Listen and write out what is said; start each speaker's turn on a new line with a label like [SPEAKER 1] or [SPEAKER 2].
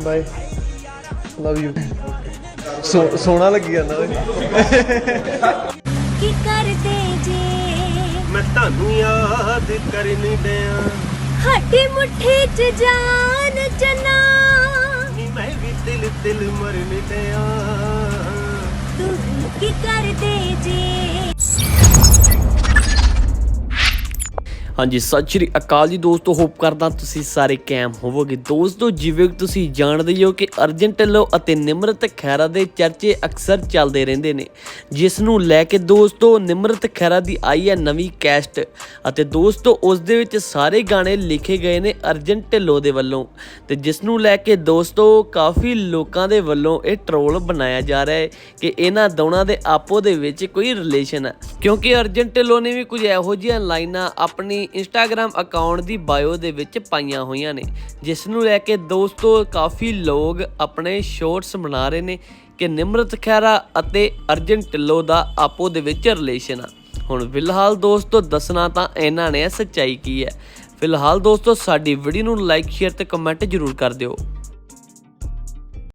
[SPEAKER 1] Bye. Love you ਸੋਹਣਾ ਲੱਗੀ ਜਾਂਦਾ ਓਏ।
[SPEAKER 2] ਕੀ ਕਰਦੇ ਜੇ?
[SPEAKER 3] ਮੈਂ ਤੁਹਾਨੂੰ ਯਾਦ ਕਰਨ ਡਿਆ।
[SPEAKER 2] ਹੱਡੀ ਮੁੱਠੀ ਚ ਜਾਨ ਜਨਾ।
[SPEAKER 3] ਮੈਂ ਵੀ ਦਿਲ ਦਿਲ ਮਰਨ ਡਿਆ।
[SPEAKER 2] ਤੂੰ ਕੀ ਕਰਦੇ ਜੇ?
[SPEAKER 4] ਹਾਂਜੀ, ਸਤਿ ਸ਼੍ਰੀ ਅਕਾਲ ਜੀ ਦੋਸਤੋ ਹੋਪ ਕਰਦਾ ਤੁਸੀਂ ਸਾਰੇ ਕੈਮ ਹੋਵੋਗੇ। ਦੋਸਤੋ, ਜਿਵੇਂ ਕਿ ਤੁਸੀਂ ਜਾਣਦੇ ਹੀ ਹੋ ਕਿ ਅਰਜਨ ਢਿੱਲੋਂ ਅਤੇ ਨਿਮਰਤ ਖੈਰਾ ਦੇ ਚਰਚੇ ਅਕਸਰ ਚੱਲਦੇ ਰਹਿੰਦੇ ਨੇ। ਜਿਸ ਨੂੰ ਲੈ ਕੇ ਦੋਸਤੋ, ਨਿਮਰਤ ਖੈਰਾ ਦੀ ਆਈ ਹੈ ਨਵੀਂ ਕੈਸਟ ਅਤੇ ਦੋਸਤੋ, ਉਸ ਦੇ ਵਿੱਚ ਸਾਰੇ ਗਾਣੇ ਲਿਖੇ ਗਏ ਨੇ ਅਰਜਨ ਢਿੱਲੋਂ ਦੇ ਵੱਲੋਂ। ਤੇ ਜਿਸ ਨੂੰ ਲੈ ਕੇ ਦੋਸਤੋ, ਕਾਫੀ ਲੋਕਾਂ ਦੇ ਵੱਲੋਂ ਇਹ ਟ੍ਰੋਲ ਬਣਾਇਆ ਜਾ ਰਿਹਾ ਹੈ ਕਿ ਇਹਨਾਂ ਦੋਨਾਂ ਦੇ ਆਪੋ ਦੇ ਵਿੱਚ ਕੋਈ ਰਿਲੇਸ਼ਨ ਹੈ ਕਿਉਂਕਿ ਅਰਜਨ ਢਿੱਲੋਂ ਨੇ ਵੀ ਕੁਝ ਇਹੋ ਜਿਹੀਆਂ ਲਾਈਨਾਂ ਆਪਣੀ ਇੰਸਟਾਗ੍ਰam ਅਕਾਊਂਟ ਦੀ ਬਾਇਓ ਦੇ ਵਿੱਚ ਪਾਈਆਂ ਹੋਈਆਂ ਨੇ ਜਿਸ ਨੂੰ ਲੈ ਕੇ ਦੋਸਤੋ ਕਾਫੀ ਲੋਕ ਆਪਣੇ ਸ਼ੋਰਟਸ ਬਣਾ ਰਹੇ ਨੇ ਕਿ ਨਿਮਰਤ ਖਹਿਰਾ ਅਤੇ ਅਰਜਨ ਢਿੱਲੋਂ ਦਾ ਆਪੋ ਦੇ ਵਿੱਚ ਰਿਲੇਸ਼ਨ ਆ। ਹੁਣ ਫਿਲਹਾਲ ਦੋਸਤੋ ਦੱਸਣਾ ਤਾਂ ਇਹਨਾਂ ਨੇ ਸੱਚਾਈ ਕੀ ਹੈ। ਫਿਲਹਾਲ ਦੋਸਤੋ ਸਾਡੀ ਵੀਡੀਓ ਨੂੰ ਲਾਈਕ ਸ਼ੇਅਰ ਤੇ ਕਮੈਂਟ ਜ਼ਰੂਰ ਕਰ ਦਿਓ।